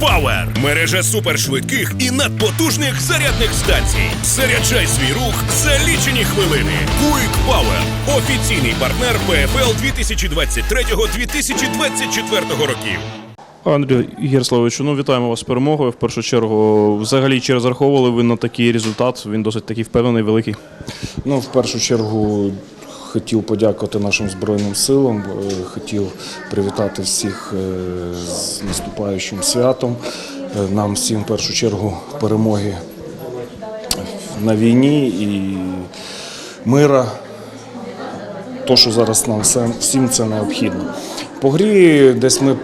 Power – мережа супершвидких і надпотужних зарядних станцій. Заряджай свій рух за лічені хвилини. Quick Power – офіційний партнер ПФЛ 2023-2024 років. Андрій Ярославовичу, ну вітаємо вас з перемогою. В першу чергу, взагалі, чи розраховували ви на такий результат? Він досить такий впевнений, великий. Ну, в першу чергу хотів подякувати нашим Збройним силам, е, хотів привітати всіх е, з наступаючим святом. Е, Нам всім в першу чергу перемоги на війні і мира. То, що зараз нам всім це необхідно. По грі десь ми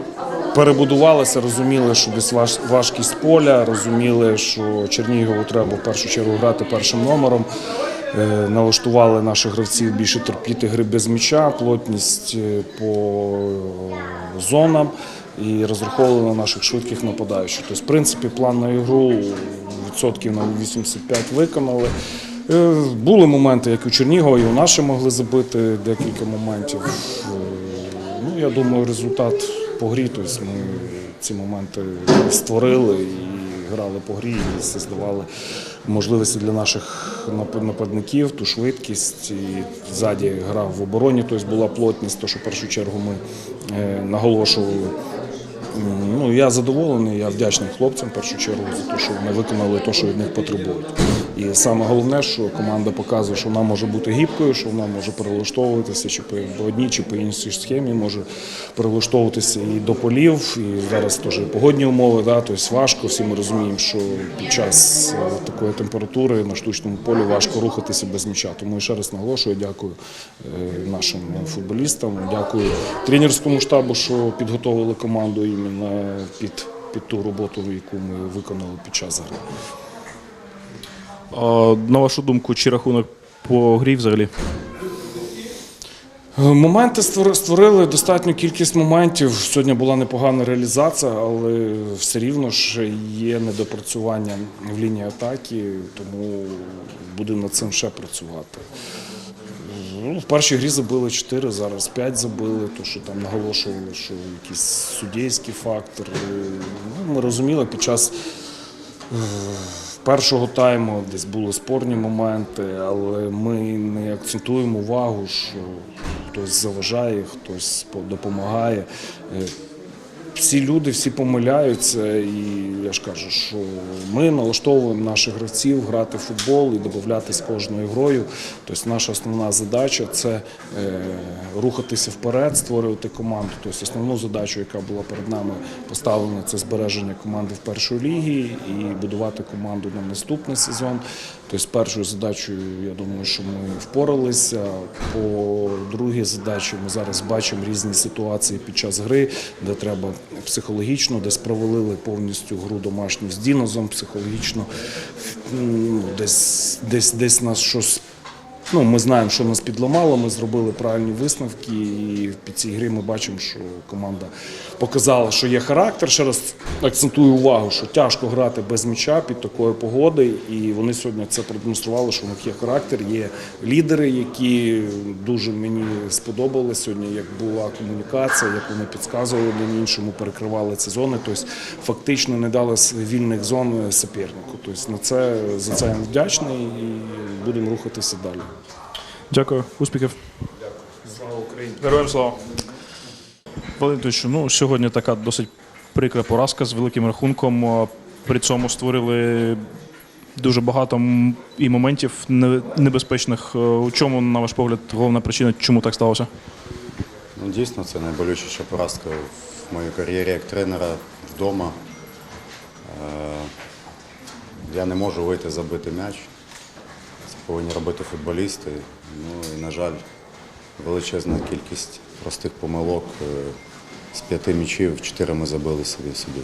перебудувалися, розуміли, що десь важ- важкість поля, розуміли, що Чернігову треба в першу чергу грати першим номером. Е, Налаштували наших гравців більше терпіти гри без м'яча, плотність е, по зонам і розраховували на наших швидких нападаючих. Тобто, в принципі, план на ігру відсотків на 85 виконали. Е, Були моменти, як у Чернігова, і у ще могли забити декілька моментів. Е, Ну, я думаю, результат по грі. Тобто ми ці моменти створили і грали по грі, і создавали можливості для наших нап- нападників, ту швидкість. І ззаді грав в обороні, тобто була плотність, то що в першу чергу ми е, наголошували. Ну, я задоволений, я вдячний хлопцям в першу чергу за те, що вони виконали те, що від них потребують. І саме головне, що команда показує, що вона може бути гібкою, що вона може перелаштовуватися чи по одній, чи по іншій схемі, може перелаштовуватися і до полів, і зараз теж погодні умови, да, тобто важко. Всі ми розуміємо, що під час е, такої температури на штучному полі важко рухатися без м'яча. Тому ще раз наголошую, дякую е, нашим футболістам, дякую тренерському штабу, що підготовили команду іменно під, під ту роботу, яку ми виконали під час гри. А, на вашу думку, чи рахунок по грі взагалі? Е, Моменти створили достатню кількість моментів. Сьогодні була непогана реалізація, але все рівно ж є недопрацювання в лінії атаки, тому будемо над цим ще працювати. Ну, в першій грі забили 4, зараз 5 забили, то що там наголошували, що якийсь суддійський фактор. Ну, ми розуміли під час е, першого тайму десь були спорні моменти, але ми не акцентуємо увагу, що хтось заважає, хтось допомагає. Всі люди, всі помиляються, і я ж кажу, що ми налаштовуємо наших гравців грати в футбол і додати з кожною грою. Тобто наша основна задача це е, рухатися вперед, створювати команду. Тобто основну задачу, яка була перед нами поставлена, це збереження команди в першій лігі і будувати команду на наступний сезон. Тобто, першою задачею, я думаю, що ми впоралися. По другій задачі ми зараз бачимо різні ситуації під час гри, де треба психологічно, десь провалили повністю гру домашню з Дінозом, психологічно десь, десь, десь нас щось. Ну, ми знаємо, що нас підламало, ми зробили правильні висновки, і під цій грі ми бачимо, що команда показала, що є характер. Ще раз акцентую увагу, що тяжко грати без м'яча під такою погодою, і вони сьогодні це продемонстрували, що у них є характер, є лідери, які дуже мені сподобали сьогодні, як була комунікація, як вони підказували один іншому, перекривали ці зони. Тобто фактично не дали вільних зон супернику. Тобто на це за це я вдячний і будемо рухатися далі. Дякую, успіхів. Слава Україні! Героям слава. Валентовичу, ну сьогодні така досить прикра поразка з великим рахунком. При цьому створили дуже багато і моментів небезпечних. Е, У чому, на ваш погляд, головна причина, чому так сталося? Ну, дійсно, це найболючіша поразка в моїй кар'єрі як тренера вдома. Е, Я не можу вийти забити м'яч. Це повинні робити футболісти. Ну і, на жаль, величезна кількість простих помилок. З п'яти м'ячів чотири ми забили собі собі.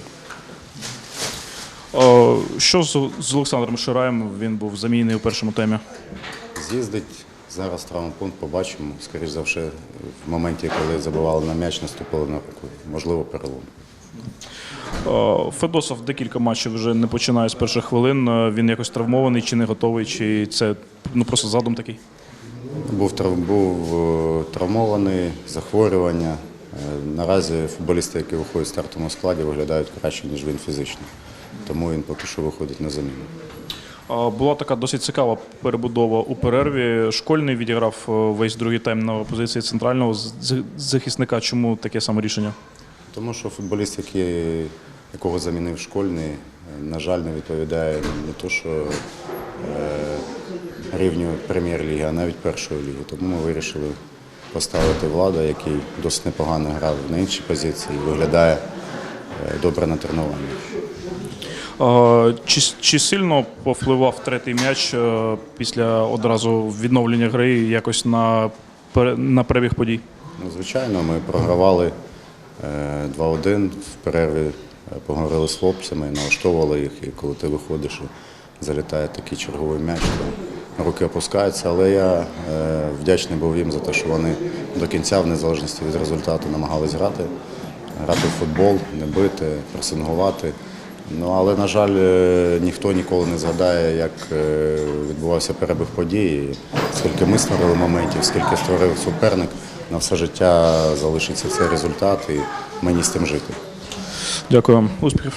О, Що з, з Олександром Шираєм? Він був замінений у першому темі. З'їздить зараз травмопункт, побачимо. Скоріше за все, в моменті, коли забивали на м'яч, наступили на руку. Можливо, перелом. Федосов декілька матчів вже не починає з перших хвилин. Е, Він якось травмований чи не готовий, чи це ну просто задум такий. Був, трав- був е, травмований, захворювання. Наразі футболісти, які виходять в стартовому складі, виглядають краще, ніж він фізично. Тому він поки що виходить на заміну. Була така досить цікава перебудова у перерві. Школьний відіграв е, весь другий тайм на позиції центрального захисника. Чому таке саме рішення? Тому що футболіст, який, якого замінив школьний, е, на жаль, не відповідає не то, що е, рівню прем'єр-ліги, а навіть першої ліги. Тому ми вирішили поставити влада, який досить непогано грав на іншій позиції і виглядає е, добре на тренуванні. Чи, чи сильно повпливав третій м'яч е, після одразу відновлення гри якось на, на перебіг подій? Ну, звичайно, ми програвали е, 2-1 в перерві, е, поговорили з хлопцями, налаштовували їх. І коли ти виходиш і залітає такий черговий м'яч, то руки опускаються. Але я е, вдячний був їм за те, що вони до кінця, в незалежності від результату, намагались грати, грати в футбол, не бити, пресингувати. Ну, але, на жаль, е, ніхто ніколи не згадає, як е, відбувався перебіг подій, скільки ми створили моментів, скільки створив суперник. На все життя залишиться цей результат, і мені з тим жити. Дякую вам. Успіхів.